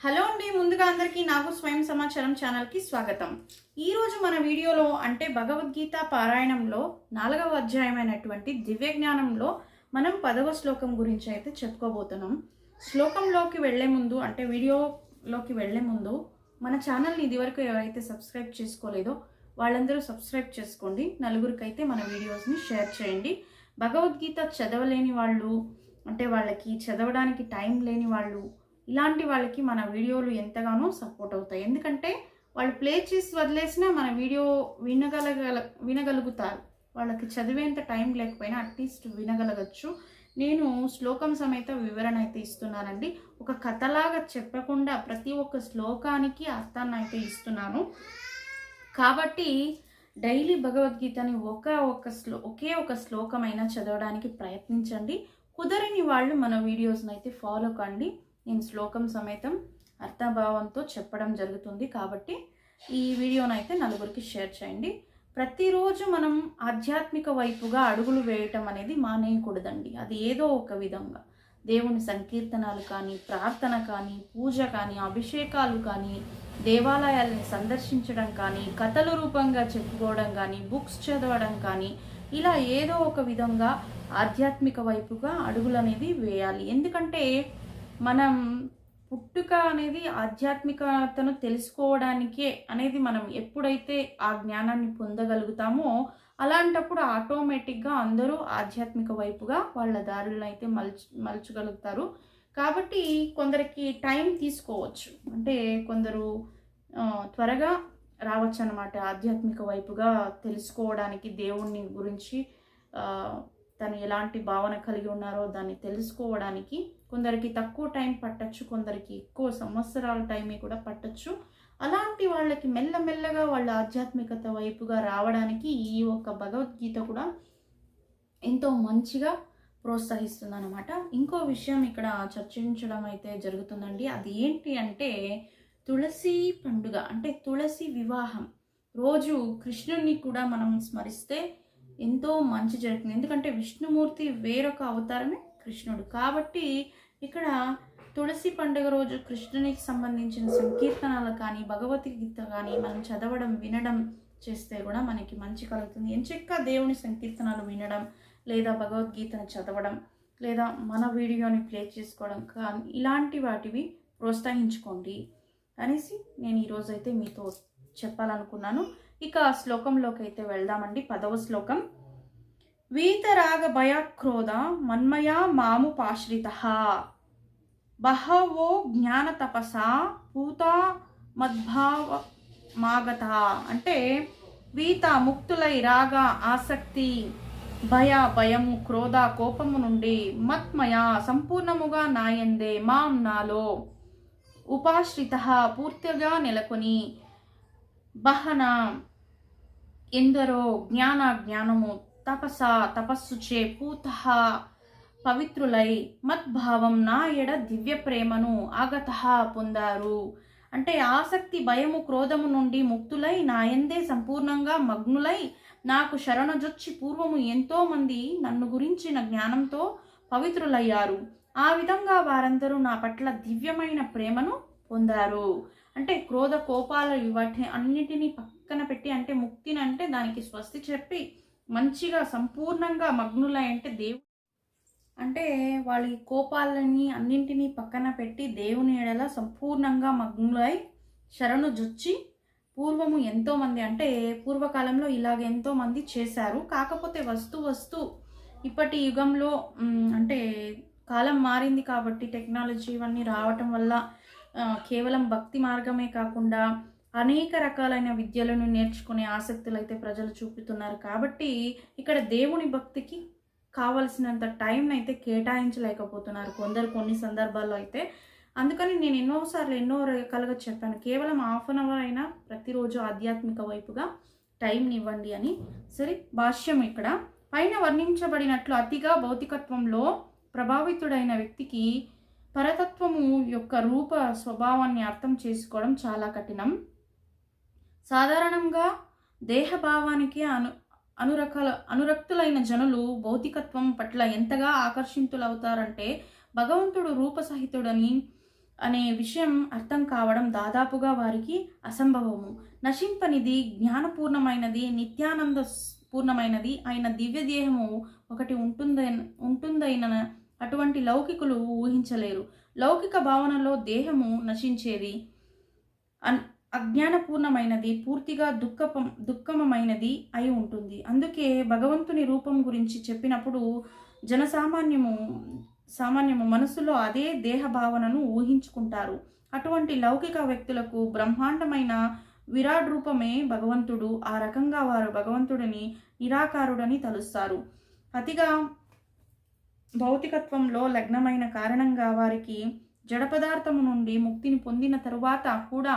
Hello అండి ముందుగా అందరికీ నాకు స్వయం సమాచారం ఛానల్కి స్వాగతం. ఈరోజు మన వీడియోలో అంటే భగవద్గీత పారాయణంలో నాలుగవ అధ్యాయమైనటువంటి దివ్య జ్ఞానంలో మనం పదవ శ్లోకం గురించి అయితే చెప్పుకోబోతున్నాం. శ్లోకంలోకి వెళ్ళే ముందు అంటే వీడియోలోకి వెళ్ళే ముందు మన ఛానల్ని ఇదివరకు ఎవరైతే సబ్స్క్రైబ్ చేసుకోలేదో వాళ్ళందరూ సబ్స్క్రైబ్ చేసుకోండి. నలుగురికైతే మన వీడియోస్ని షేర్ చేయండి. భగవద్గీత చదవలేని వాళ్ళు అంటే వాళ్ళకి చదవడానికి టైం లేని వాళ్ళు ఇలాంటి వాళ్ళకి మన వీడియోలు ఎంతగానో సపోర్ట్ అవుతాయి. ఎందుకంటే వాళ్ళు ప్లే చేసి వదిలేసినా మన వీడియో వినగలగల వినగలుగుతారు. వాళ్ళకి చదివేంత టైం లేకపోయినా అట్లీస్ట్ వినగలగచ్చు. నేను శ్లోకం సమేత వివరణ అయితే ఇస్తున్నానండి. ఒక కథలాగా చెప్పకుండా ప్రతి ఒక్క శ్లోకానికి అర్థాన్ని అయితే ఇస్తున్నాను. కాబట్టి డైలీ భగవద్గీతని ఒక ఒక శ్లో ఒకే ఒక శ్లోకమైనా చదవడానికి ప్రయత్నించండి. కుదరని వాళ్ళు మన వీడియోస్ని అయితే ఫాలో కండి. నేను శ్లోకం సమేతం అర్థభావంతో చెప్పడం జరుగుతుంది కాబట్టి ఈ వీడియోనైతే నలుగురికి షేర్ చేయండి. ప్రతిరోజు మనం ఆధ్యాత్మిక వైపుగా అడుగులు వేయటం అనేది మానేయకూడదండి. అది ఏదో ఒక విధంగా. దేవుని సంకీర్తనాలు కానీ ప్రార్థన కానీ పూజ కానీ అభిషేకాలు కానీ దేవాలయాల్ని సందర్శించడం కానీ కథల రూపంగా చెప్పుకోవడం కానీ బుక్స్ చదవడం కానీ ఇలా ఏదో ఒక విధంగా ఆధ్యాత్మిక వైపుగా అడుగులు అనేది వేయాలి. ఎందుకంటే మనం పుట్టుక అనేది ఆధ్యాత్మికతను తెలుసుకోవడానికే అనేది మనం ఎప్పుడైతే ఆ జ్ఞానాన్ని పొందగలుగుతామో అలాంటప్పుడు ఆటోమేటిక్గా అందరూ ఆధ్యాత్మిక వైపుగా వాళ్ళ దారులను అయితే మలుచు మలుచగలుగుతారు. కాబట్టి కొందరికి టైం తీసుకోవచ్చు. అంటే కొందరు త్వరగా రావచ్చు అన్నమాట ఆధ్యాత్మిక వైపుగా తెలుసుకోవడానికి దేవుణ్ణి గురించి తను ఎలాంటి భావన కలిగి ఉన్నారో దాన్ని తెలుసుకోవడానికి కొందరికి తక్కువ టైం పట్టచ్చు కొందరికి ఎక్కువ సంవత్సరాల టైమే కూడా పట్టచ్చు. అలాంటి వాళ్ళకి మెల్లమెల్లగా వాళ్ళ ఆధ్యాత్మికత వైపుగా రావడానికి ఈ ఒక్క భగవద్గీత కూడా ఎంతో మంచిగా ప్రోత్సహిస్తుంది అనమాట ఇంకో విషయం ఇక్కడ చర్చించడం అయితే జరుగుతుందండి. అది ఏంటి అంటే తులసి పండుగ అంటే తులసి వివాహం. రోజు కృష్ణుని కూడా మనం స్మరిస్తే ఎంతో మంచి జరుగుతుంది ఎందుకంటే విష్ణుమూర్తి వేరొక అవతారమే కృష్ణుడు. కాబట్టి ఇక్కడ తులసి పండుగ రోజు కృష్ణునికి సంబంధించిన సంకీర్తనలు కానీ భగవద్గీత కానీ మనం చదవడం వినడం చేస్తే కూడా మనకి మంచి కలుగుతుంది. ఎంచక్క దేవుని సంకీర్తనలు వినడం లేదా భగవద్గీతను చదవడం లేదా మన వీడియోని ప్లే చేసుకోవడం కానీ ఇలాంటి వాటివి ప్రోత్సహించుకోండి అనేసి నేను ఈరోజైతే మీతో చెప్పాలనుకున్నాను. ఇక ఆ శ్లోకంలోకి అయితే వెళ్దామండి పదవ శ్లోకం. వీతరాగ భయక్రోధ మన్మయా మాము పాశ్రిత. బహవో జ్ఞాన తపస పూత మద్భావ మాగత. అంటే వీత ముక్తులై రాగ ఆసక్తి భయ భయము క్రోధ కోపము నుండి మత్మయ సంపూర్ణముగా నాయందే మాం నాలో. ఉపాశ్రిత పూర్తిగా నెలకొని బహన ఎందరో జ్ఞాన జ్ఞానము తపస తపస్సు చే పూత పవిత్రులై మద్భావం నా ఎడ దివ్య ప్రేమను ఆగత పొందారు. అంటే ఆసక్తి భయము క్రోధము నుండి ముక్తులై నా ఎందే సంపూర్ణంగా మగ్నులై నాకు శరణజొచ్చి పూర్వము ఎంతో మంది నన్ను గురించిన జ్ఞానంతో పవిత్రులయ్యారు. ఆ విధంగా వారందరూ నా పట్ల దివ్యమైన ప్రేమను పొందారు. అంటే క్రోధ కోపాల వాటి అన్నిటినీ పక్కన పెట్టి అంటే ముక్తిని అంటే దానికి స్వస్తి చెప్పి మంచిగా సంపూర్ణంగా మగ్నులై అంటే దేవు అంటే వాళ్ళ కోపాలని అన్నింటినీ పక్కన పెట్టి దేవుని ఎడల సంపూర్ణంగా మగ్నులై శరణు జొచ్చి పూర్వము ఎంతోమంది అంటే పూర్వకాలంలో ఇలాగ ఎంతోమంది చేశారు. కాకపోతే వస్తు వస్తు ఇప్పటి యుగంలో అంటే కాలం మారింది కాబట్టి టెక్నాలజీ ఇవన్నీ రావటం వల్ల కేవలం భక్తి మార్గమే కాకుండా అనేక రకాలైన విద్యలను నేర్చుకునే ఆసక్తులు అయితే ప్రజలు చూపుతున్నారు. కాబట్టి ఇక్కడ దేవుని భక్తికి కావలసినంత టైం అయితే కేటాయించలేకపోతున్నారు కొందరు కొన్ని సందర్భాల్లో అయితే. అందుకని నేను ఎన్నోసార్లు ఎన్నో రకాలుగా చెప్పాను. కేవలం హాఫ్ అన్ అవర్ అయినా ప్రతిరోజు ఆధ్యాత్మిక వైపుగా టైంని ఇవ్వండి అని. సరే భాష్యం ఇక్కడ. పైన వర్ణించబడినట్లు అతిగా భౌతికత్వంలో ప్రభావితుడైన వ్యక్తికి పరతత్వము యొక్క రూప స్వభావాన్ని అర్థం చేసుకోవడం చాలా కఠినం. సాధారణంగా దేహభావానికి అను అనురకాల అనురక్తులైన జనులు భౌతికత్వం పట్ల ఎంతగా ఆకర్షితులవుతారంటే భగవంతుడు రూపసహితుడని అనే విషయం అర్థం కావడం దాదాపుగా వారికి అసంభవము. నశింపనిది జ్ఞానపూర్ణమైనది నిత్యానంద పూర్ణమైనది అయిన దివ్య దేహము ఒకటి ఉంటుందైన ఉంటుందైన అటువంటి లౌకికులు ఊహించలేరు. లౌకిక భావనలో దేహము నశించేది అన్ అజ్ఞానపూర్ణమైనది పూర్తిగా దుఃఖపం దుఃఖమమైనది అయి ఉంటుంది. అందుకే భగవంతుని రూపం గురించి చెప్పినప్పుడు జనసామాన్యము సామాన్యము మనసులో అదే దేహ భావనను ఊహించుకుంటారు. అటువంటి లౌకిక వ్యక్తులకు బ్రహ్మాండమైన విరాట్ రూపమే భగవంతుడు. ఆ రకంగా వారు భగవంతుడిని నిరాకారుడని తలుస్తారు. అతిగా భౌతికత్వంలో లగ్నమైన కారణంగా వారికి జడ పదార్థము నుండి ముక్తిని పొందిన తరువాత కూడా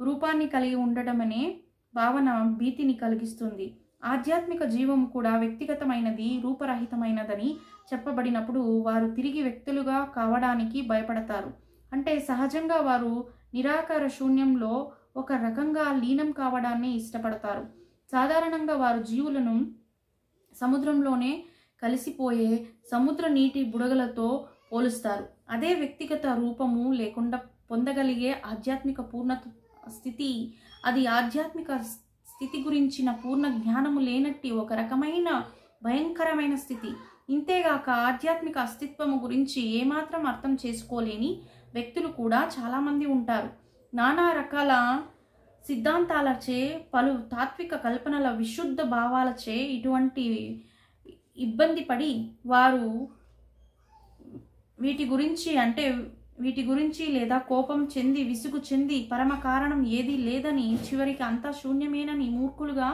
రూపాన్ని కలిగి ఉండటమనే భావన భీతిని కలిగిస్తుంది. ఆధ్యాత్మిక జీవం కూడా వ్యక్తిగతమైనది రూపరహితమైనదని చెప్పబడినప్పుడు వారు తిరిగి వ్యక్తులుగా కావడానికి భయపడతారు. అంటే సహజంగా వారు నిరాకార శూన్యంలో ఒక రకంగా లీనం కావడాన్ని ఇష్టపడతారు. సాధారణంగా వారు జీవులను సముద్రంలోనే కలిసిపోయే సముద్ర నీటి బుడగలతో పోలుస్తారు. అదే వ్యక్తిగత రూపము లేకుండా పొందగలిగే ఆధ్యాత్మిక పూర్ణ స్థితి. అది ఆధ్యాత్మిక స్థితి గురించిన పూర్ణ జ్ఞానము లేనట్టి ఒక రకమైన భయంకరమైన స్థితి. ఇంతేగాక ఆధ్యాత్మిక అస్తిత్వము గురించి ఏమాత్రం అర్థం చేసుకోలేని వ్యక్తులు కూడా చాలామంది ఉంటారు. నానా రకాల సిద్ధాంతాలచే పలు తాత్విక కల్పనల విశుద్ధ భావాలచే ఇటువంటి ఇబ్బంది పడి వారు వీటి గురించి అంటే వీటి గురించి లేదా కోపం చెంది విసుగు చెంది పరమ కారణం ఏదీ లేదని చివరికి అంతా శూన్యమేనని మూర్ఖులుగా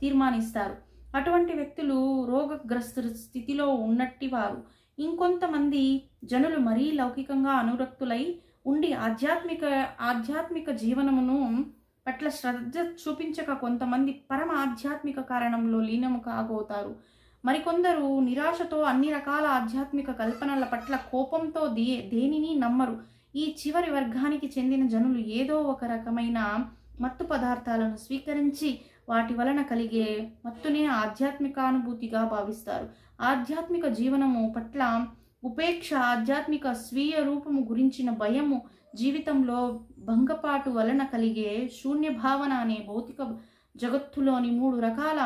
తీర్మానిస్తారు. అటువంటి వ్యక్తులు రోగగ్రస్త స్థితిలో ఉన్నట్టి వారు ఇంకొంతమంది జనులు మరీ లౌకికంగా అనురక్తులై ఉండి ఆధ్యాత్మిక ఆధ్యాత్మిక జీవనమును పట్ల శ్రద్ధ చూపించక కొంతమంది పరమ ఆధ్యాత్మిక కారణంలో లీనము కాగోతారు. మరికొందరు నిరాశతో అన్ని రకాల ఆధ్యాత్మిక కల్పనల పట్ల కోపంతో దే దేనిని నమ్మరు. ఈ చివరి వర్గానికి చెందిన జనులు ఏదో ఒక రకమైన మత్తు పదార్థాలను స్వీకరించి వాటి వలన కలిగే మత్తునే ఆధ్యాత్మికానుభూతిగా భావిస్తారు. ఆధ్యాత్మిక జీవనము పట్ల ఉపేక్ష ఆధ్యాత్మిక స్వీయ రూపము గురించిన భయము జీవితంలో భంగపాటు వలన కలిగే శూన్య భావన అనే భౌతిక జగత్తులోని మూడు రకాల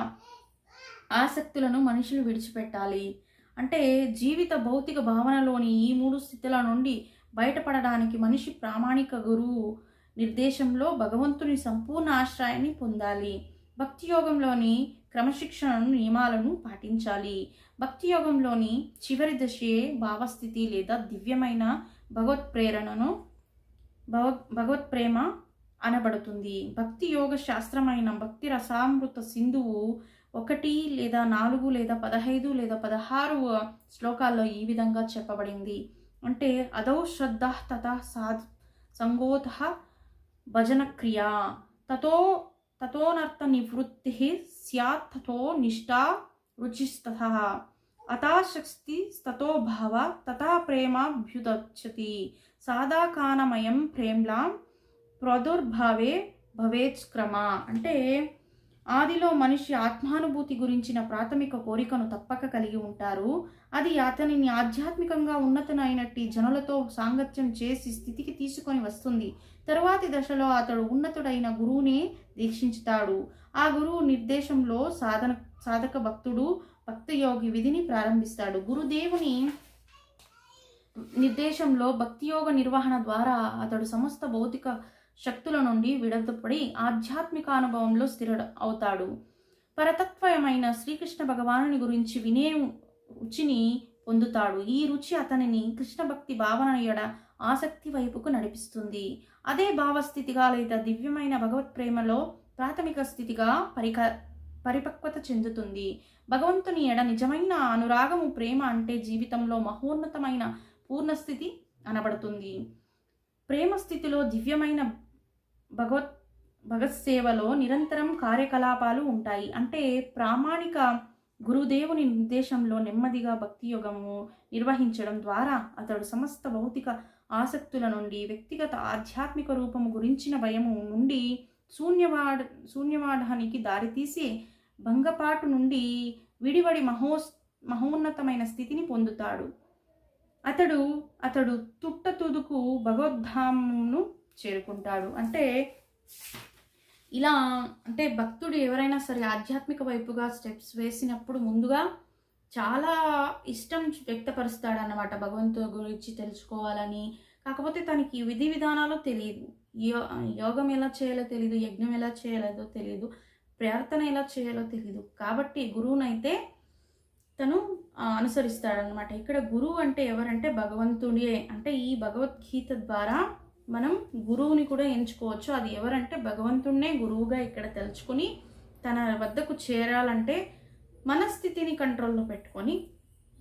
ఆసక్తులను మనుషులు విడిచిపెట్టాలి. అంటే జీవిత భౌతిక భావనలోని ఈ మూడు స్థితుల నుండి బయటపడడానికి మనిషి ప్రామాణిక గురువు నిర్దేశంలో భగవంతుని సంపూర్ణ ఆశ్రయాన్ని పొందాలి. భక్తి యోగంలోని క్రమశిక్షణను నియమాలను పాటించాలి. భక్తి యోగంలోని చివరి దశే భావస్థితి లేదా దివ్యమైన భగవత్ ప్రేరణను భగ భగవత్ ప్రేమ అనబడుతుంది. భక్తి యోగ శాస్త్రమైన భక్తి రసామృత సింధువు ఒకటి లేదా నాలుగు లేదా పదహైదు లేదా పదహారు శ్లోకాల్లో ఈ విధంగా చెప్పబడింది. అంటే అదౌ శ్రద్ధ తత సాధ్ సంగోత భజన క్రియా. తతో తతోనర్థ నివృత్తి స్యాత్ తతో నిష్టా రుచిస్త అతాశక్తి తతో భావ తథా ప్రేమాభ్యుదచ్చతి సాదాకానమయం ప్రేమ్లాం ప్రదుర్భావే భవేత్ క్రమ. అంటే ఆదిలో మనిషి ఆత్మానుభూతి గురించిన ప్రాథమిక కోరికను తప్పక కలిగి ఉంటారు. అది అతనిని ఆధ్యాత్మికంగా ఉన్నతనైనట్టి జనులతో సాంగత్యం చేసి స్థితికి తీసుకొని వస్తుంది. తరువాతి దశలో అతడు ఉన్నతుడైన గురువునే దీక్షించుతాడు. ఆ గురువు నిర్దేశంలో సాధన సాధక భక్తుడు భక్తయోగి విధిని ప్రారంభిస్తాడు. గురుదేవుని నిర్దేశంలో భక్తియోగ నిర్వహణ ద్వారా అతడు సమస్త భౌతిక శక్తుల నుండి విడదపడి ఆధ్యాత్మిక అనుభవంలో స్థిర అవుతాడు. పరతత్వమైన శ్రీకృష్ణ భగవానుని గురించి వినే రుచిని పొందుతాడు. ఈ రుచి అతనిని కృష్ణ భక్తి భావన ఎడ ఆసక్తి వైపుకు నడిపిస్తుంది. అదే భావస్థితిగా లేదా దివ్యమైన భగవత్ ప్రేమలో ప్రాథమిక స్థితిగా పరిక పరిపక్వత చెందుతుంది. భగవంతుని ఎడ నిజమైన అనురాగము ప్రేమ అంటే జీవితంలో మహోన్నతమైన పూర్ణస్థితి అనబడుతుంది. ప్రేమ స్థితిలో దివ్యమైన భగవత్ భగత్ సేవలో నిరంతరం కార్యకలాపాలు ఉంటాయి. అంటే ప్రామాణిక గురుదేవుని నిర్దేశంలో నెమ్మదిగా భక్తి యోగము నిర్వహించడం ద్వారా అతడు సమస్త భౌతిక ఆసక్తుల నుండి వ్యక్తిగత ఆధ్యాత్మిక రూపము గురించిన భయము నుండి శూన్యవాడ శూన్యవాడానికి దారితీసి భంగపాటు నుండి విడివడి మహోస్ మహోన్నతమైన స్థితిని పొందుతాడు. అతడు అతడు తుట్ట తుదుకు భగవద్ధామును చేరుకుంటాడు. అంటే ఇలా అంటే భక్తుడు ఎవరైనా సరే ఆధ్యాత్మిక వైపుగా స్టెప్స్ వేసినప్పుడు ముందుగా చాలా ఇష్టం వ్యక్తపరుస్తాడు అన్నమాట భగవంతుడి గురించి తెలుసుకోవాలని. కాకపోతే తనకి విధి విధానాలు తెలియదు. యో యోగం ఎలా చేయాలో తెలియదు యజ్ఞం ఎలా చేయాలో తెలియదు ప్రార్థన ఎలా చేయాలో తెలియదు. కాబట్టి గురువునైతే తను అనుసరిస్తాడనమాట ఇక్కడ గురువు అంటే ఎవరంటే భగవంతుడే. అంటే ఈ భగవద్గీత ద్వారా మనం గురువుని కూడా ఎంచుకోవచ్చు. అది ఎవరంటే భగవంతుడినే గురువుగా ఇక్కడ తెలుసుకుని తన వద్దకు చేరాలంటే మనస్థితిని కంట్రోల్లో పెట్టుకొని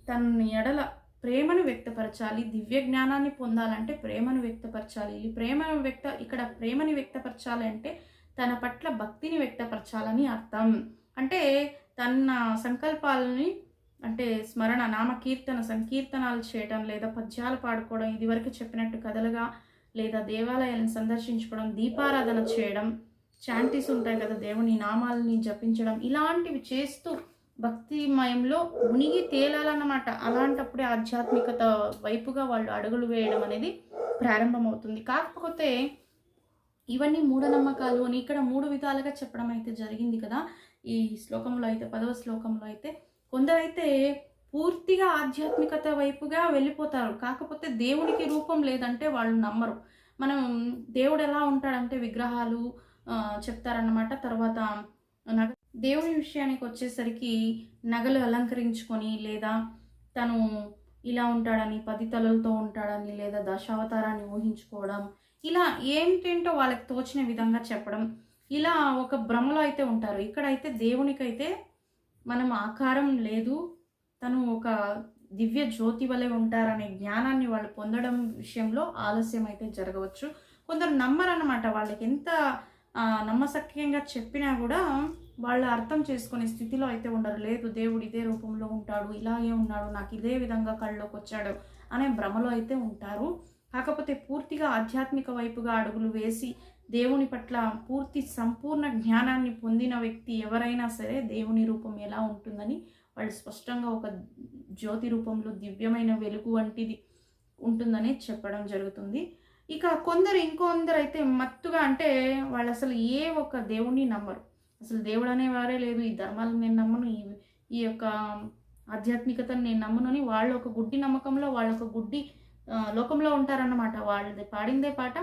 తన ఎడల ప్రేమను వ్యక్తపరచాలి. దివ్య జ్ఞానాన్ని పొందాలంటే ప్రేమను వ్యక్తపరచాలి. ఈ ప్రేమను వ్యక్త ఇక్కడ ప్రేమని వ్యక్తపరచాలి అంటే తన పట్ల భక్తిని వ్యక్తపరచాలని అర్థం. అంటే తన సంకల్పాలని అంటే స్మరణ నామకీర్తన సంకీర్తనాలు చేయడం లేదా పద్యాలు పాడుకోవడం ఇదివరకు చెప్పినట్టు కథలుగా లేదా దేవాలయాలను సందర్శించుకోవడం దీపారాధన చేయడం చాంటీస్ ఉంటాయి కదా దేవుని నామాలని జపించడం ఇలాంటివి చేస్తూ భక్తిమయంలో మునిగి తేలాలన్నమాట. అలాంటప్పుడే ఆధ్యాత్మికత వైపుగా వాళ్ళు అడుగులు వేయడం అనేది ప్రారంభమవుతుంది. కాకపోతే ఇవన్నీ మూఢనమ్మకాలు అని ఇక్కడ మూడు విధాలుగా చెప్పడం అయితే జరిగింది కదా. ఈ శ్లోకంలో అయితే పదవ శ్లోకంలో అయితే కొందరైతే పూర్తిగా ఆధ్యాత్మికత వైపుగా వెళ్ళిపోతారు. కాకపోతే దేవునికి రూపం లేదంటే వాళ్ళు నమ్మరు. మనం దేవుడు ఎలా ఉంటాడంటే విగ్రహాలు చెప్తారన్నమాట. తర్వాత నగ దేవుని విషయానికి వచ్చేసరికి నగలు అలంకరించుకొని లేదా తను ఇలా ఉంటాడని పది తలలతో ఉంటాడని లేదా దశావతారాన్ని ఊహించుకోవడం ఇలా ఏంటేంటో వాళ్ళకి తోచిన విధంగా చెప్పడం ఇలా ఒక భ్రమలో అయితే ఉంటారు. ఇక్కడైతే దేవునికైతే మనం ఆకారం లేదు తను ఒక దివ్య జ్యోతి వలె ఉంటారనే జ్ఞానాన్ని వాళ్ళు పొందడం విషయంలో ఆలస్యం అయితే జరగవచ్చు. కొందరు నమ్మరన్నమాట. వాళ్ళకి ఎంత ఆ, నమ్మశక్యంగా చెప్పినా కూడా వాళ్ళు అర్థం చేసుకునే స్థితిలో అయితే ఉండరు. లేదు దేవుడు ఇదే రూపంలో ఉంటాడు ఇలాగే ఉన్నాడు నాకు ఇదే విధంగా కళ్ళలోకి వచ్చాడు అనే భ్రమలో అయితే ఉంటారు. కాకపోతే పూర్తిగా ఆధ్యాత్మిక వైపుగా అడుగులు వేసి దేవుని పట్ల పూర్తి సంపూర్ణ జ్ఞానాన్ని పొందిన వ్యక్తి ఎవరైనా సరే దేవుని రూపం ఎలా ఉంటుందని వాళ్ళు స్పష్టంగా ఒక జ్యోతి రూపంలో దివ్యమైన వెలుగు వంటిది ఉంటుందని చెప్పడం జరుగుతుంది. ఇక కొందరు ఇంకొందరు అయితే మత్తుగా అంటే వాళ్ళు అసలు ఏ ఒక్క దేవుణ్ణి నమ్మరు. అసలు దేవుడు అనేవారే లేదు ఈ ధర్మాలను నేను నమ్మను ఈ ఈ యొక్క ఆధ్యాత్మికతను నేను నమ్మనని వాళ్ళు ఒక గుడ్డి నమ్మకంలో వాళ్ళు ఒక గుడ్డి లోకంలో ఉంటారన్నమాట. వాళ్ళది పాడిందే పాట.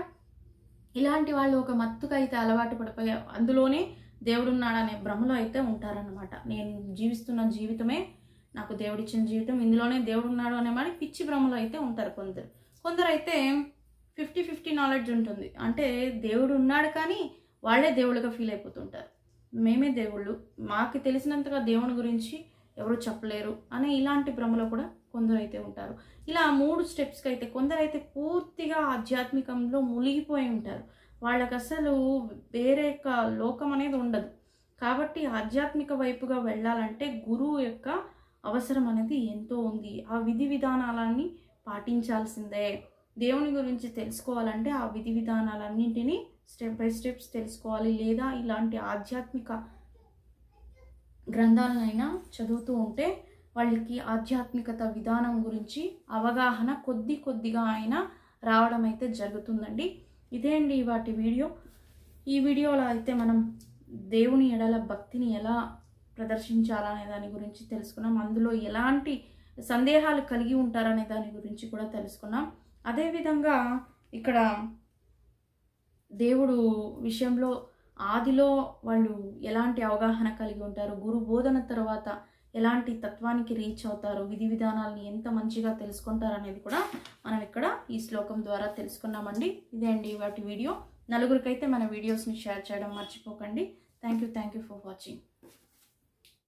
ఇలాంటి వాళ్ళు ఒక మత్తుగా అయితే అలవాటు పడిపోయా అందులోనే దేవుడున్నాడనే భ్రమలో అయితే ఉంటారనమాట నేను జీవిస్తున్న జీవితమే నాకు దేవుడిచ్చిన జీవితం ఇందులోనే దేవుడున్నాడు అనే మాట పిచ్చి భ్రమలో అయితే ఉంటారు కొందరు. కొందరు అయితే ఫిఫ్టీ ఫిఫ్టీ నాలెడ్జ్ ఉంటుంది. అంటే దేవుడు ఉన్నాడు కానీ వాళ్ళే దేవుళ్ళుగా ఫీల్ అయిపోతుంటారు. మేమే దేవుళ్ళు మాకు తెలిసినంతగా దేవుని గురించి ఎవరు చెప్పలేరు అనే ఇలాంటి భ్రమలో కూడా కొందరు అయితే ఉంటారు. ఇలా మూడు స్టెప్స్కి అయితే కొందరైతే పూర్తిగా ఆధ్యాత్మికంలో మునిగిపోయి ఉంటారు. వాళ్ళకి అసలు వేరే యొక్క లోకం అనేది ఉండదు. కాబట్టి ఆధ్యాత్మిక వైపుగా వెళ్ళాలంటే గురువు యొక్క అవసరం అనేది ఎంతో ఉంది. ఆ విధి విధానాలన్నీ పాటించాల్సిందే. దేవుని గురించి తెలుసుకోవాలంటే ఆ విధి విధానాలన్నింటినీ స్టెప్ బై స్టెప్స్ తెలుసుకోవాలి. లేదా ఇలాంటి ఆధ్యాత్మిక గ్రంథాలనైనా చదువుతూ ఉంటే వాళ్ళకి ఆధ్యాత్మికత విధానం గురించి అవగాహన కొద్ది కొద్దిగా అయినా రావడం అయితే జరుగుతుందండి. ఇదే అండి వాటి వీడియో. ఈ వీడియోలో అయితే మనం దేవుని ఎడల భక్తిని ఎలా ప్రదర్శించాలనే దాని గురించి తెలుసుకున్నాం. అందులో ఎలాంటి సందేహాలు కలిగి ఉంటారనే దాని గురించి కూడా తెలుసుకున్నాం. అదేవిధంగా ఇక్కడ దేవుడు విషయంలో ఆదిలో వాళ్ళు ఎలాంటి అవగాహన కలిగి ఉంటారు? గురు బోధన తర్వాత ఎలాంటి తత్వానికి రీచ్ అవుతారు విధి విధానాలని ఎంత మంచిగా తెలుసుకుంటారు అనేది కూడా మనం ఇక్కడ ఈ శ్లోకం ద్వారా తెలుసుకున్నామండి. ఇదే అండి వాటి వీడియో. నలుగురికైతే మన వీడియోస్ని షేర్ చేయడం మర్చిపోకండి. Thank you thank you for watching